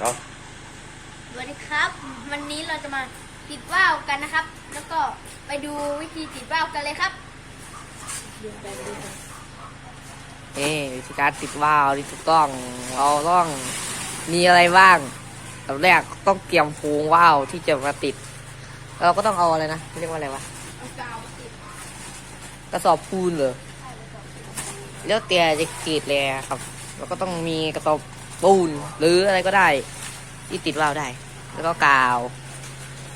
เอาสวัสดีครับ วันนี้เราจะมาติดว่าวกันนะครับ แล้วก็ไปดูวิธีติดว่าวกันเลยครับนี่วิธีการติดว่าวที่ถูกต้องเราต้องมีอะไรบ้างอันดับแรกต้องเตรียมโพรงว่าวที่จะมาติด เราก็ต้องเอาอะไรนะเรียกว่าอะไรวะเอากาวติดกระสอบปูนเหรอแล้วแต่จะกรีดเลยครับ แล้วก็ต้องมีกระสอบ ปูนหรืออะไรก็ได้ ที่ติดว่าวได้ แล้วก็กาว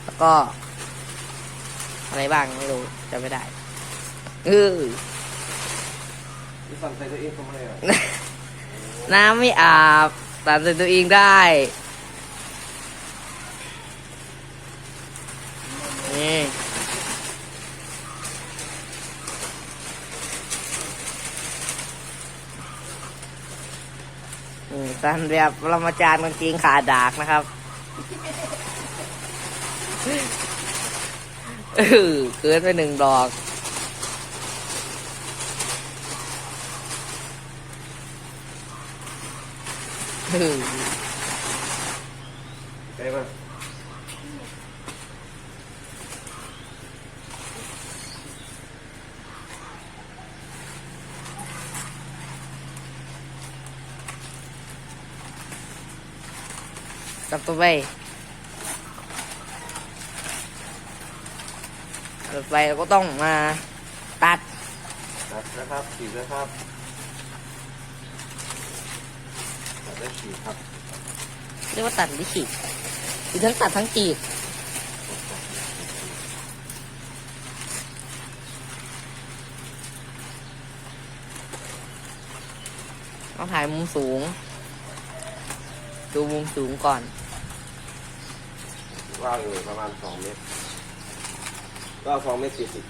แล้วก็ อะไรบ้างไม่รู้จำไม่ได้เออที่สั่นใส่ตัวเองทำไมอะน้ำไม่อาบตัดใส่ตัวเองได้นี่ สันแบบปรมาจารย์กางเกงขาดากนะครับเออเกินไปหนึ่งดอกเออ ได้ป่ะ จับ ตัวไปต่อไปเราก็ต้องมาตัด ตัดนะครับขีดนะครับตัดได้ขีดครับเรียกว่าตัดหรือขีดหรือทั้งตัดทั้งขีดต้องถ่ายมุมสูง ดูมุมสูงก่อน ว่าวอยู่ประมาณสองเมตร ก็สองเมตรสี่สิบ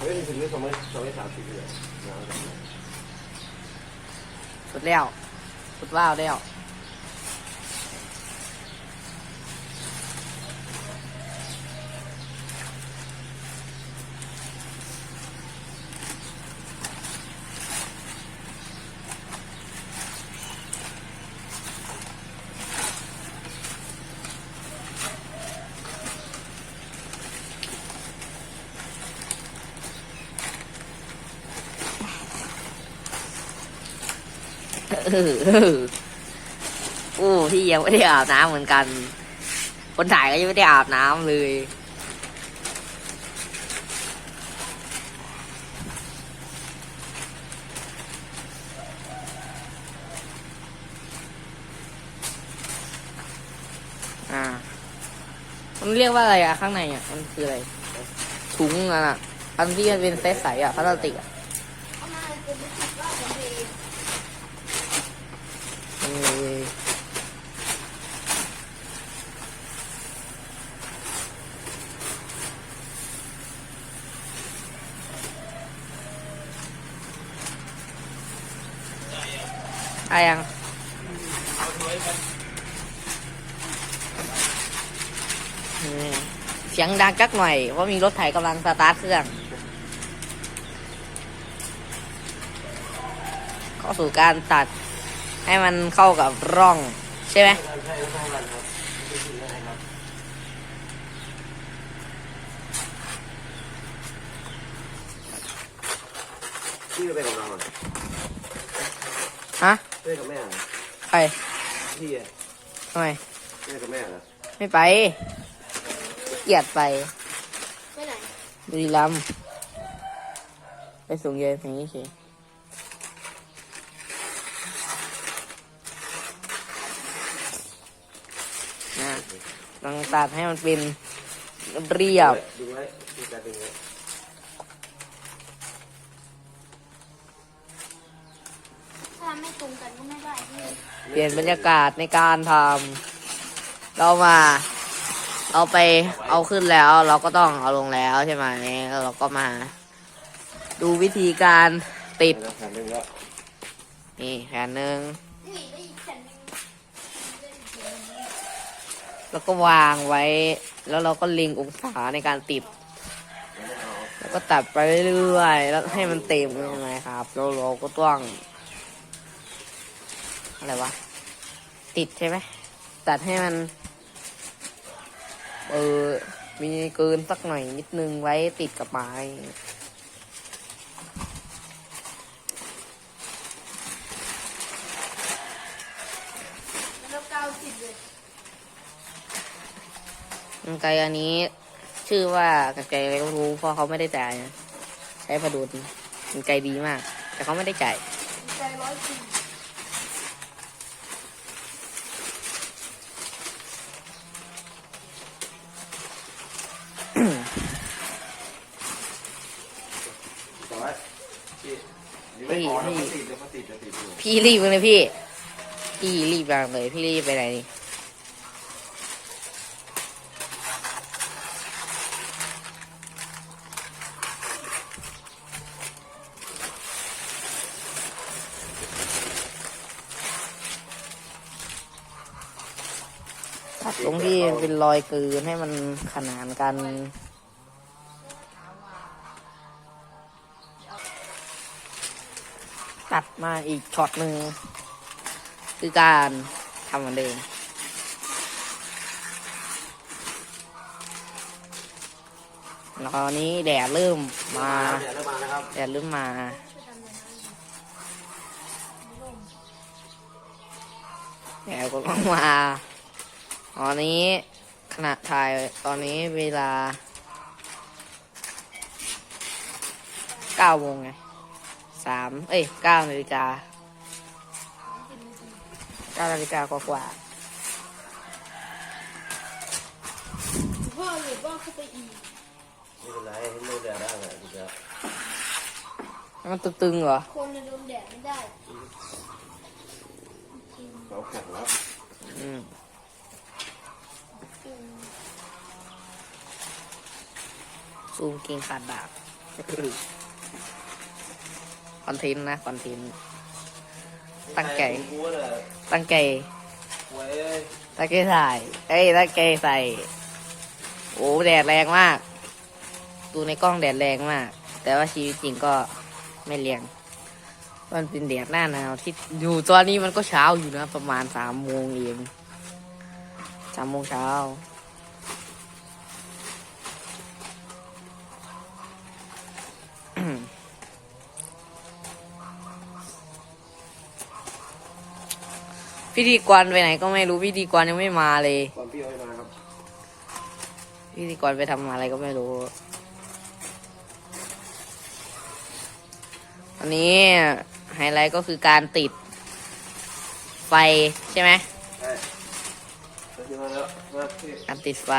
เฮ้ยถึงไม่สองเมตรสองเมตรสามสิบเลยนะสุดแล้ว สุดว้าวแล้ว อู้ที่ยังไม่ได้อาบน้ำเหมือนกัน คนถ่ายก็ยังไม่ได้อาบน้ำเลย อ่า มันเรียกว่าอะไรอะข้างในอะมันคืออะไร ถุงอะนะอันที่มันเป็นเซตใสอะพลาสติกอะ เอามาเป็นติดว่าวของตัวเอง เออ อายังอืมเสียงดังกักหน่อย เพราะมีรถไถกำลังสตาร์ทเครื่องเข้าสู่การตัดให้มันเข้ากับร่อง ใช่ไหม ใช่ใช่ใช่ครับไม่ใช่ได้ครับพี่จะไปกับเราอะ ฮะ ไปกับแม่เหรอ ไปพี่อะทำไมไปกับแม่เหรอไม่ไป เกลียดไปไปไหนบุรีรัมย์ไปส่งเย็นอย่างนี้เฉยนะต้องตัดให้มันเป็นเรียบดูไว้ดูการดึงไว้ เปลี่ยนบรรยากาศในการทำเรามา เอาไปเอาขึ้นแล้ว เราก็ต้องเอาลงแล้วใช่ไหมแล้วเราก็มา ดูวิธีการติดแล้วแผ่นหนึ่งแล้วนี่แผ่นหนึ่งแล้วก็วางไว้ แล้วเราก็เล็งองศาในการติด แล้วก็ตัดไปเรื่อยๆแล้วให้มันเต็มใช่ไหมครับ แล้วเราก็ต้อง อะไรวะ ติดใช่ไหมตัดให้มัน เออ มีเกินสักหน่อยนิดนึงไว้ติดกับไม้แล้วเก้าสิบเลยกรรไกรอันนี้ ชื่อว่ากรรไกรอะไรก็ไม่รู้เพราะเขาไม่ได้จ่ายนะใช้ประดุนกรรไกรดีมาก แต่เขาไม่ได้จ่ายใจร้อยสี่ ต่อไว้พี่นี่ไม่พอแล้วก็ติดเดี๋ยวก็ติดจะติดอยู่ พี่รีบเลยพี่ พี่รีบจังเลย พี่รีบไปไหนนี่ตัดตรงที่เป็นรอยเกินให้มันขนานกัน มาอีกช็อตหนึ่งคือการทำเหมือนเดิมแล้วคราวนี้แดดเริ่มมาเดี๋ยวเริ่มมานะครับแดดเริ่มมาแดดก็ต้องมาตอนนี้ขณะถ่ายตอนนี้เวลาเก้าโมงไง สามเอ้ยเก้านาฬิกาเก้านาฬิกากว่าพ่อหรือว่าเข้าไปอีกไม่เป็นไรให้มือเดี๋ยวได้เลยเดี๋ยวๆมันตึงๆเหรอ คนในโดนแดดไม่ได้เราแข็งแล้วอืมอืมซูมเก่งขาดดาบ คอนเทนต์นะคอนเทนต์ตั้งใจกูเลยตั้งใจเว้ยตั้งใจถ่ายเอ้ยตั้งใจใส่โอ้แดดแรงมาก ดูในกล้องแดดแรงมาก แต่ว่าชีวิตจริงก็ไม่แรงมันเป็นแดดหน้าหนาวที่อยู่ตอนนี้มันก็เช้าอยู่นะ ประมาณสามโมงเองสามโมงเช้า พิธีกรไปไหนก็ไม่รู้พิธีกรยังไม่มาเลยตอนพี่เอาไปมาครับพิธีกรไปทำอะไรก็ไม่รู้ อันนี้ไฮไลท์ก็คือการติด ไฟใช่ไหมใช่แล้วที่มาแล้วมาพี่การติดไฟ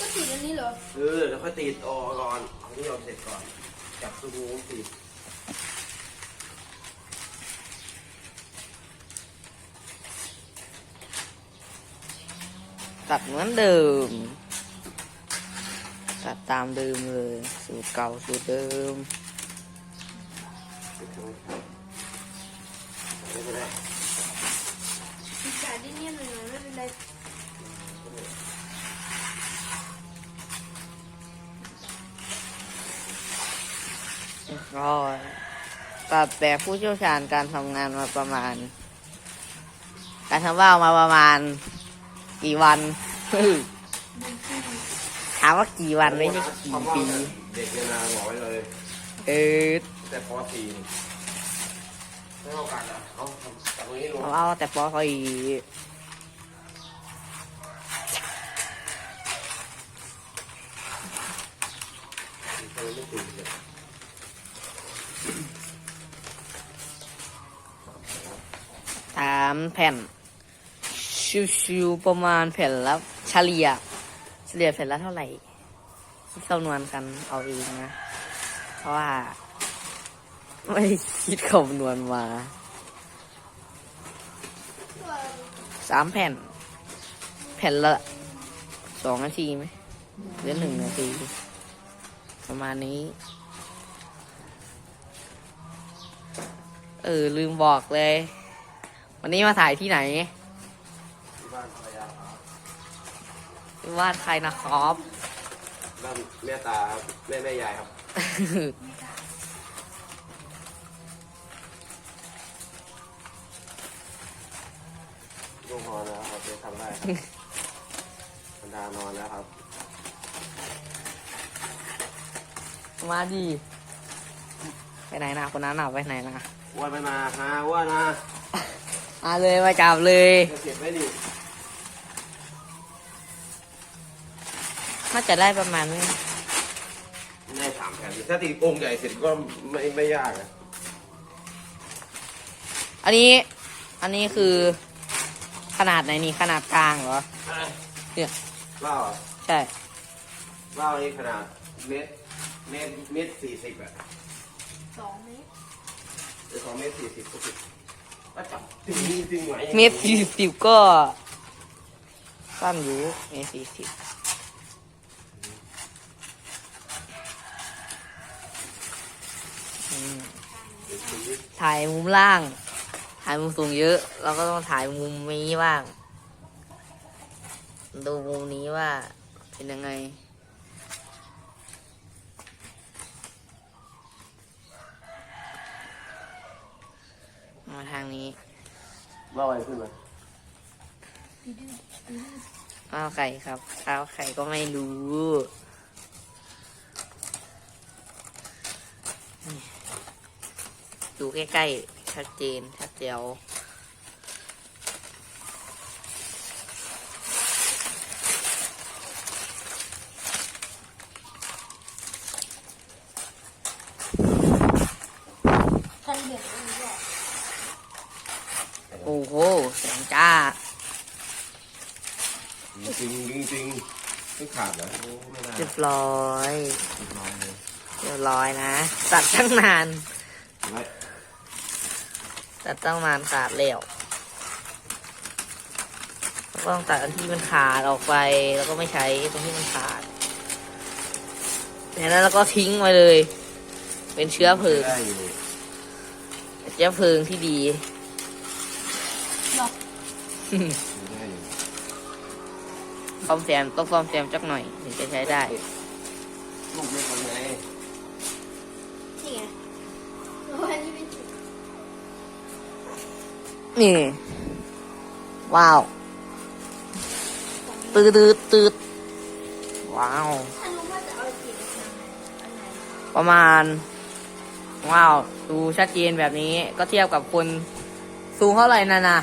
ก็ติดอันนี้เหรอ เออเดี๋ยวค่อยติดออกก่อนเอาที่เราเสร็จก่อนจับสบู่ติด ตัดเหมือนเดิม ตัดตามเดิมเลย สูตรเก่าสูตรเดิมติดตรงนี้ไม่เป็นไรติดจ่ายได้เนี่ยหน่อยๆไม่เป็นไรก็ตัดแบบผู้เชี่ยวชาญการทำงานมาประมาณ การทำว่าวมาประมาณ กี่วัน ถามว่ากี่วันไม่ใช่กี่ปี เด็กเนี่ยนะบอกไว้เลยเออแต่ป .4 ไม่เอากันอะเอาทำจากตรงนี้ลงเอาเอาแต่ปอเขาอีกไม่ติดเลยสามแผ่น ชิวๆประมาณแผ่นละเฉลี่ย เฉลี่ยแผ่นละเท่าไหร่คิดคำนวณกันเอาเองนะ เพราะว่า ไม่คิดคำนวณมาสามแผ่น แผ่นละสองนาทีไหมหรือหนึ่งนาที ประมาณนี้ เออ ลืมบอกเลย วันนี้มาถ่ายที่ไหน วาดใครนะครับ บ้านแม่ตาแม่แม่ยายครับ ลูกนอนแล้วครับเดี๋ยทำได้ครับบรรดานอนแล้วครับมาดี ไปไหนนะคนนั้นน่ะไปไหนนะอ้วนไปมาฮาอ้วนมาอ่เลยมาจับเลยเก็บไว้ดิ น่าจะได้ประมาณได้สามแผ่นดิถ้าตีองค์ใหญ่เสร็จก็ไม่ไม่ยากนะอันนี้ อันนี้คือขนาดไหนนี่ขนาดกลางเหรอเนี่ยว่าวอะใช่ว่าวนี่ขนาดเมตรเมตรเมตรสี่สิบอะสองเมตรหรือสองเมตรสี่สิบก็สิบว่าจับจริงจริงไหมเมตรสี่สิบก็สั้นอยู่เมตรสี่สิบอืม ถ่ายมุมล่าง ถ่ายมุมสูงเยอะ เราก็ต้องถ่ายมุมนี้บ้าง ดูมุมนี้ว่าเป็นยังไง มาทางนี้ว่าวอะไรขึ้นมาข้าวไข่ครับข้าวไข่ก็ไม่รู้ ดูใกล้ๆ ชัดเจน ชัดเจียวคันเบ็ดอันนี้ด้วยโอ้โหแสงจ้า จริงจริงจริงไม่ขาดเหรอโอ้ไม่ได้เรียบร้อย เรียบร้อยเลยเรียบร้อยนะ ตัดตั้งนาน ไม่ ตัดตั้งนานขาดแล้วแล้วก็ต้องตัดอันที่มันขาดออกไปแล้วก็ไม่ใช้ตรงที่มันขาดแล้วเราก็ทิ้งไว้เลย เป็นเชื้อเพลิงได้อยู่เชื้อเพลิงที่ดีเนาะได้อยู่ ซ่อมแซมต้องซ่อมแซมจักหน่อยถึงจะใช้ได้ ลูกไม่ทำไง นี่ไงโอ้ยอันนี้เป็นจุด นี่ ว้าว ตืดตืดตืดว้าว ประมาณ ว้าว ดูชัดเจนแบบนี้ ก็เทียบกับคนสูงเท่าไหร่นั่นน่ะ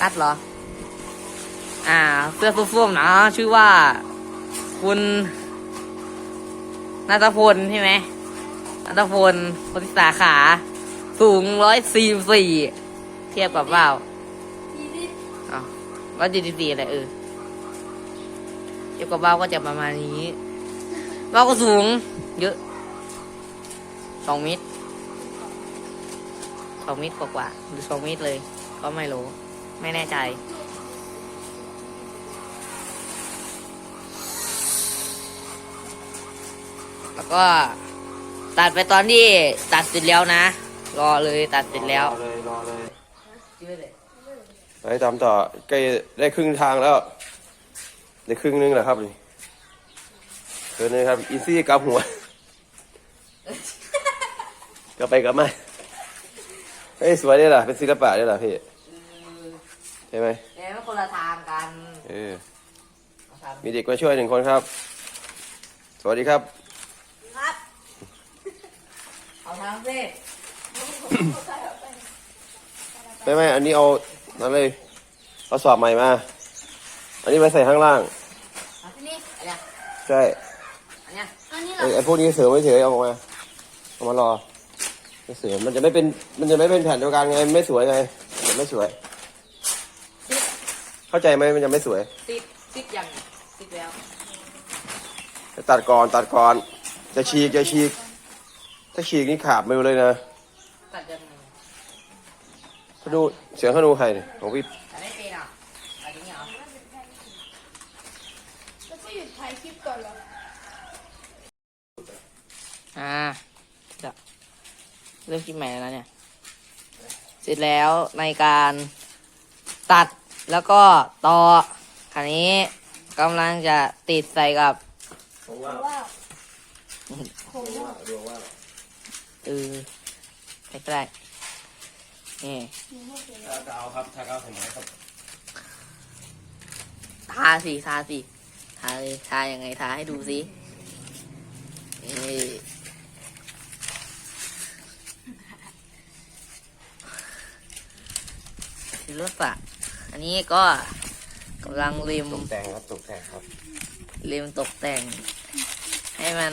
ตัดเหรอ อ่า เสื้อส้มๆนะ ชื่อว่า คุณนัทพลใช่ไหมนัทพลคนสาขา สูงร้อยสี่สี่เทียบกับว่าวสี่สิบอ๋อร้อยสี่สี่อะไรเออเทียบกับว่าวก็จะประมาณนี้ว่าวก็สูง เยอะสองเมตรสองเมตรกว่าๆหรือสองเมตรเลย ก็ไม่รู้ ไม่แน่ใจแล้วก็ตัดไปตอนที่ตัดเสร็จแล้วนะ รอเลยตัดเสร็จแล้ว รอเลยรอเลยไปตามต่อใกล้ได้ครึ่งทางแล้ว ได้ครึ่งนึงแล้วครับนี่เดินเลยครับอีซี่กลับหัวกลับไปกลับมาเฮ้ยสวยด้วยล่ะเป็นศิลปะด้วยล่ะพี่ใช่ไหมแต่ไม่คนละทางกันเออมีเด็กมาช่วยหนึ่งคนครับ สวัสดีครับ ครับ เอาทางเส้น ไม่ไม่ อันนี้เอานั่นเลยเอาสอบใหม่มา อันนี้ไปใส่ข้างล่าง อันนี้อันเนี้ยใช่อันเนี้ยอันนี้ไอ้เราไอ้พวกนี้เสริมไม่เฉยเอาออกมา เอามารอไม่เสริมมันจะไม่เป็น มันจะไม่เป็นแผ่นเดียวกันไงไม่สวยไงมันไม่สวย เข้าใจไหมมันจะไม่สวย ติดติดยังติดแล้ว ตัดก่อนตัดก่อนจะฉีกจะฉีก ถ้าฉีกนี่ขาดมือเลยนะตัดยังไง เขาดูเสียงเขาดูใครเนี่ยของพี่ตัดได้เป็นอะตัดอย่างเงี้ยเหรอเราจะหยุดถ่ายคลิปก่อนเหรออ่าเดี๋ยวเริ่มคลิปใหม่แล้วนะเนี่ย เสร็จแล้วในการตัดแล้วก็ต่อคันนี้กำลังจะติดใส่กับผมว่าว้าวผมว่าดูว่าเออใกล้ นี่ทากาวครับทากาวใส่ไม้ครับทาสิทาสิทาเลยทายังไงทาให้ดูสินี่ศิลปะอันนี้ก็กำลังริมตกแต่งครับตกแต่งครับริมตกแต่ง ให้มัน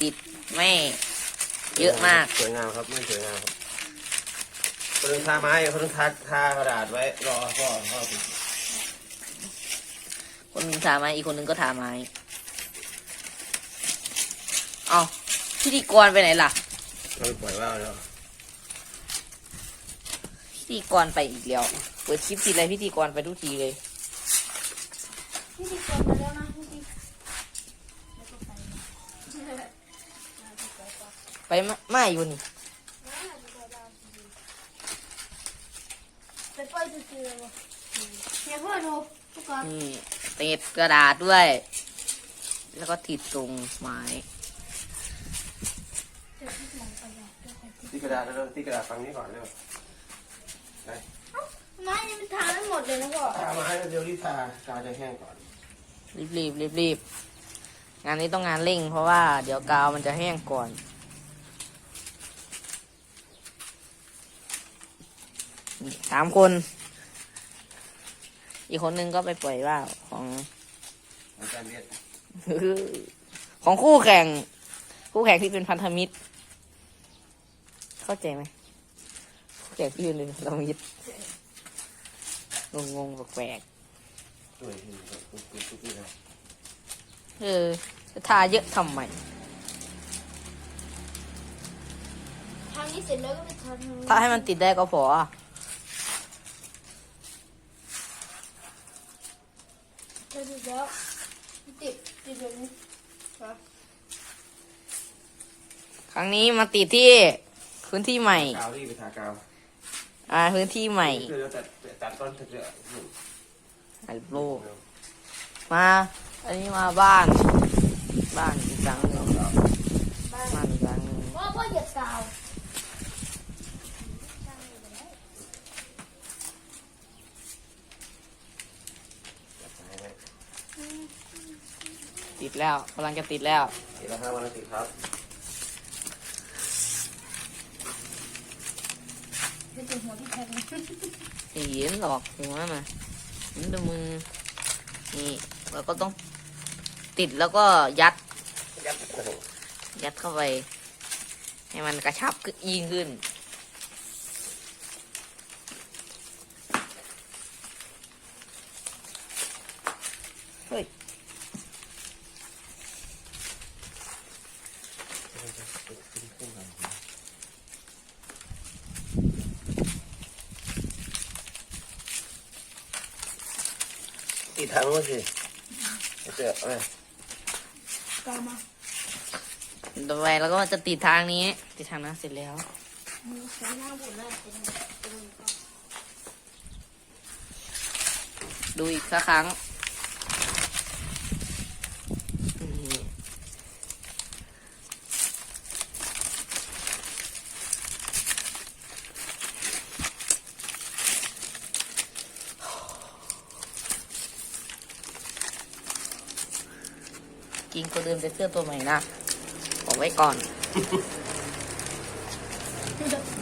ติดไม่เยอะมาก สวยงามครับไม่สวยงามครับ คนนึงทาไม้คนนึงทาทากระดาษไว้รอพ่อพ่อติดคนหนึ่งทาไม้อีกคนหนึ่งก็ทาไม้เอาพิธีกรไปไหนล่ะเราปล่อยว่าวแล้วพิธีกรไปอีกแล้ว เปิดคลิปทีไรพิธีกรไปทุกทีเลย พี่ติดคนมาแล้วนะพี่ติดแล้วก็ไป ไปมาไม่อยู่นี่ ไปปล่ อยตัวเสือวะเนี่ยพ่อดูทุกคนนี่ติดกระดาษด้วย แล้วก็ติดตรงไม้ตีกระดาษแล้วตีกระดาษฝั่งนี้ก่อนเร็วไปไม้นี่มันทาไม่หมดเลยนะพ่อทาไม้แล้วเดี๋ยวรีบทากาวจะแห้งก่อน รีบรีบรีบรีบงานนี้ต้องงานเร่ง เพราะว่าเดี๋ยวกาวมันจะแห้งก่อน สามคน อีกคนนึงก็ไปปล่อยว่าวของอาจารย์เบียดของคู่แข่ง คู่แข่งที่เป็นพันธมิตร เข้าใจไหมคู่แข่งที่เป็นพันธมิตรงงงๆแปลกช่วยทีทุกทุกทุกทีนะๆเออจะทาเยอะทำไมทำนี้เสร็จแล้วก็ไปทำทางนี้ถ้าให้มันติดได้ก็พอ เสร็จแล้วติดติดแบบนี้ครับครั้งนี้มาติดที่พื้นที่ใหม่ กาวรีบไปทากาวอ่าพื้นที่ใหม่คือเราตัดตัดต้นเถอะไอ้โลกมา อันนี้มาบ้าน บ้านอีกหลังหนึ่งบ้านอีกหลังหนึ่งพ่อพ่อเหยียบกาว ติ ดแล้วกำลังจะติดแล้วติดแล้วครับวันละติดครับเป็นตัวหัวที่แทงไม่เห็นหรอกหัวน่ะเห็นแต่มือนี่เราก็ต้องติดแล้วก็ยัดยัด ยัดเข้าไป ให้มันกระชับขึ้นยิ่งขึ้น เฮ้ย ติดทางนู้นสิเจอเอ้ยกาวมาต่อไปเราก็จะติดทางนี้ ติดทางนั้นเสร็จแล้วมือใช้หน้าบุญแล้วเป็นเป็นดูอีกสักครั้งนี่ กินตัวเดิมแต่เสื้อตัวใหม่นะบอกไว้ก่อน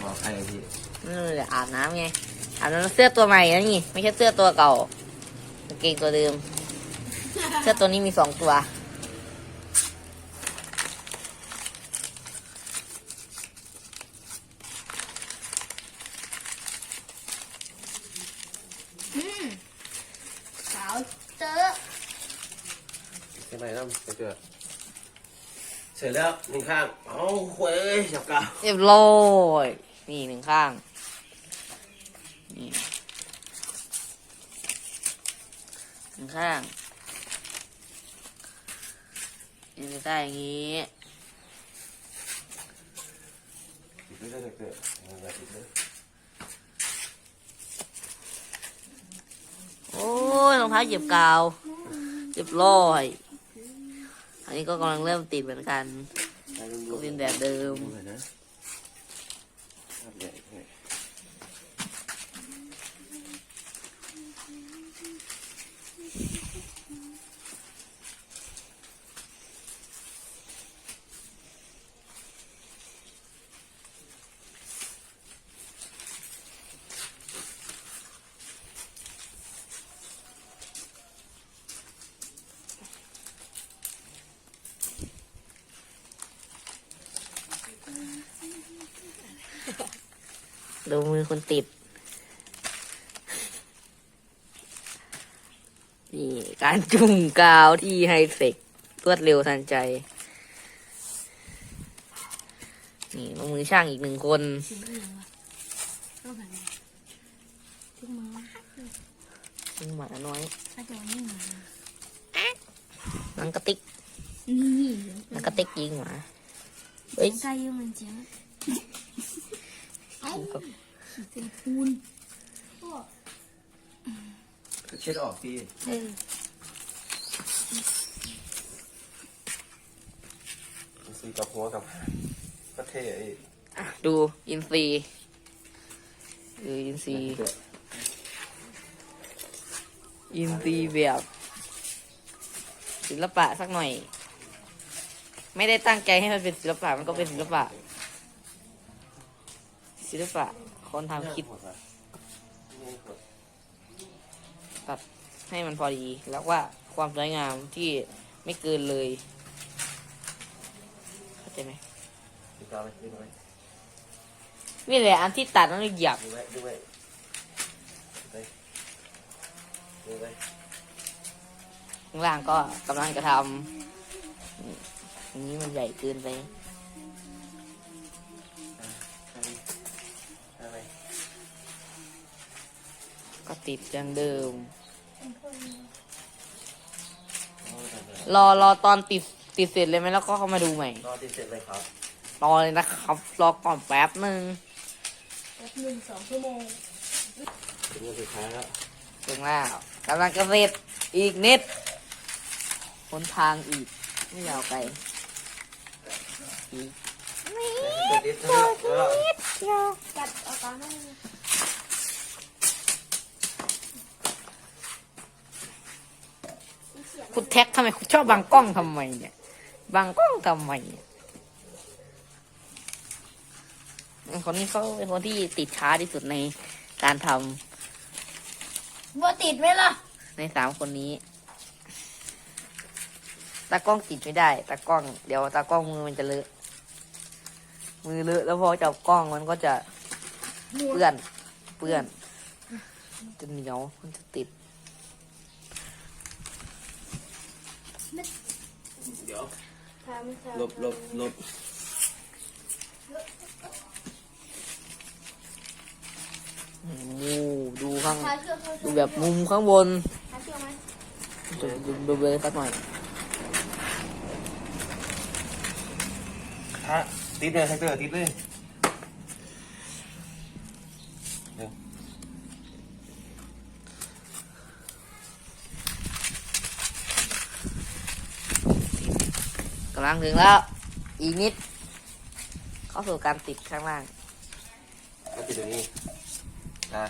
บอกใครพี่นี่นแหละอาบน้ำไงอาบน้ำเสื้อตัวใหม่นะนี่ ไม่ใช่เสื้อตัวเก่ากางเกงตัวเดิม เสื้อตัวนี้มีสองตัว ขาวเจอ ใช่ไหมน้ำจะเจอเสร็จแล้วหนึ่งข้างเอาหวยเอ้ยจับกาวเรียบร้อยนี่หนึ่งข้างนี่หนึ่งข้างยังจะได้อย่างนี้ติดเลยเกิดอย่าติดเลยโอ้ยรองเท้าเหยียบกาวเรียบร้อย อันนี้ก็กำลังเริ่มติดเหมือนกัน ก็เป็นแบบเดิมดูหน่อยนะ ดูมือคนติด นี่การจุ่มกาวที่ไฮเฟกรวดเร็วทันใจ นี่ลงมือช่างอีกหนึ่งคนถึงเรื่องวะต้องหันถึงมือเป็นหมาน้อยถ้าจะนี่มาหนังกระติกนี่หนังกระติกยิงหมาเสียงไก่ยังมันเสียงเอ้า เป็นปูนเช็ดออกทีเออสีกับหัวกับหางก็เท่ไอ้อะดูอินซีดูอินซีอินซีแบบศิลปะสักหน่อย ไม่ได้ตั้งใจให้มันเป็นศิลปะมันก็เป็นศิลปะศิลปะ คนทำคิดตัดให้มันพอดีแล้วว่าความสวยงามที่ไม่เกินเลยเข้าใจไหมไปดูไว้นี่แหละอันที่ตัดนั่นเหยียบข้างล่างก็กำลังจะทำนี่อันนี้มันใหญ่เกินไป ก็ติดอย่างเดิม รอรอตอนติดติดเสร็จเลยไหมแล้วก็เข้ามาดูใหม่ รอติดเสร็จเลยครับ รอเลยนะครับ รอก่อนแป๊บหนึ่งแป๊บหนึ่งสองชั่วโมงถึงวันสุดท้ายแล้วถึงแล้วกำลังจะเสร็จอีกนิดหนทางอีก ไม่ยาวไกลอีกติดแล้วแล้วเดียวกัดเอาตาหน้า คุณแท็กทำไมคุณชอบบังกล้องทำไมเนี่ยบังกล้องทำไมเนี่ยคนนี้เขาเป็นคนที่ติดช้าที่สุดในการทำบ่ติดไหมล่ะ ในสามคนนี้ตากล้องติดไม่ได้ตากล้องเดี๋ยวตากล้องมือมันจะเลอะมือเลอะแล้วพอจับกล้องมันก็จะเปื้อนเปื้อนจะเหนียวมันจะติด เดี๋ยวทำทำหลบหลบหลบโอ้ดูข้างทาเชือกเชือกดูแบบมุมข้างบนทาเชือกไหมดูดูดูเลยสักหน่อยฮะติดเลยแท็กเตอร์ติดเลยเดี๋ยว กำลังถึงแล้ว อีกนิด เข้าสู่การติดข้างล่างแล้วติดตรงนี้นะ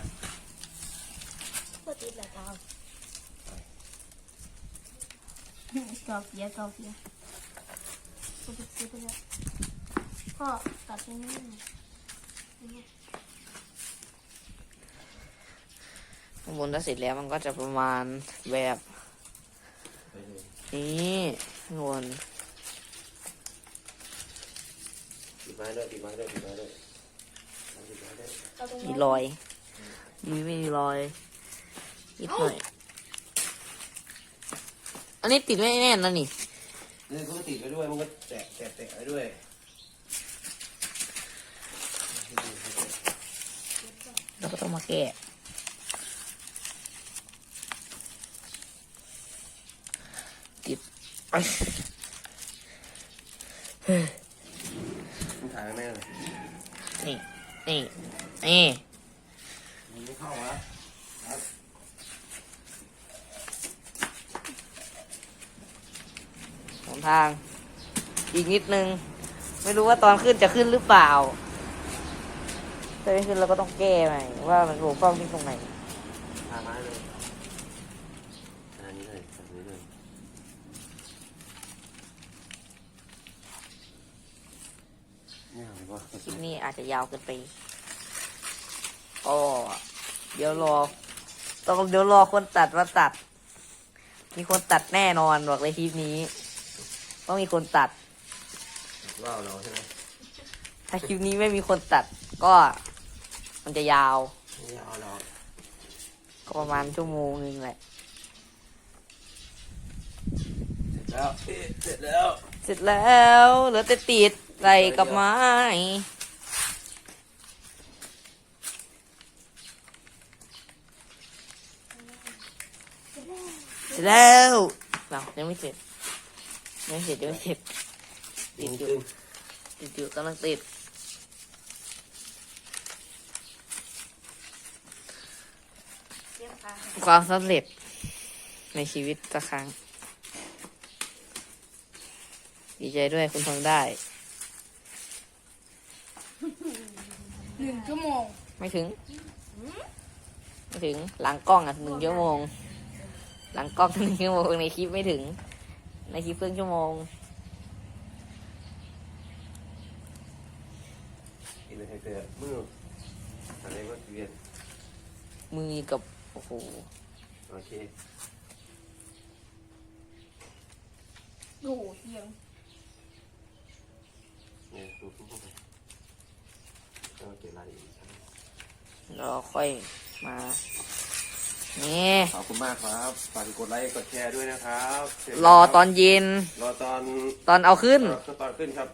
บ่ติดแล้วครับกอบเสียกอบเสียบ่ติดเสียไปแล้วพ่อตัดตรงนี้ข้างบนถ้าเสร็จแล้วมันก็จะประมาณแบบไปเลยนี้ข้างบน ติด ไม้ด้วยติดไม้ด้วยติดไม้ด้วยติดไม้ด้วยเอาตรงมีนี้รอย มีไม่มีรอยนิดหน่อย อันนี้ติดไม่แน่นนะนี่นี่ก็ติดไปด้วยมันก็แตะแตะแตะไปด้วยเราก็ต้องมาแก้ติดไอ้มันถ่ายแม่เลย นี่ นี่ นี่มันไม่เข้าวะหนทาง อีกนิดนึง ไม่รู้ว่าตอนขึ้นจะขึ้นหรือเปล่า ถ้าไม่ขึ้นเราก็ต้องแก้ใหม่ว่ามันบกพร่องที่ตรงไหนถ่ายไม้เลยอันนี้เลยอันนี้เลยเนี่ยอะไรวะคลิปนี้อาจจะยาวเกินไปก็ เดี๋ยวรอ ต้องเดี๋ยวรอคนตัดมาตัด มีคนตัดแน่นอนบอกเลยคลิปนี้ ต้องมีคนตัดว่าวเราใช่ไหมถ้าคลิปนี้ไม่มีคนตัดก็ มันจะยาว ไม่เอาหรอกก็ประมาณชั่วโมงนึงแหละ เสร็จแล้วเอ๊ะเสร็จแล้ว เสร็จแล้วเหลือแต่ติดใส่กับไม้ ร็จแล้วเรายังไม่เสร็จยังไม่เสร็จยังไม่เสร็จจริงจริงติดอยู่กำลังติดความสำเร็จในชีวิตสักครั้ง ดีใจด้วยคุณทำได้ หนึ่งชั่วโมง ไม่ถึง ไม่ถึงหลังกล้องอะหนึ่งชั่วโมง หลังกล้องหนึ่งชั่วโมงในคลิปไม่ถึง ในคลิปครึ่งชั่วโมงกินให้เกิดมืออะไรก็เวียนมือกับ โอ้โห โอเคโอ้โหเสียงเนี่ยดูทุกคนโอเคไรอีกรอค่อยมา นี่ขอบคุณมากครับฝากกดไลค์กดแชร์ด้วยนะครับรอตอนเย็น รอตอนตอนเอาขึ้นเออตอนขึ้นครับ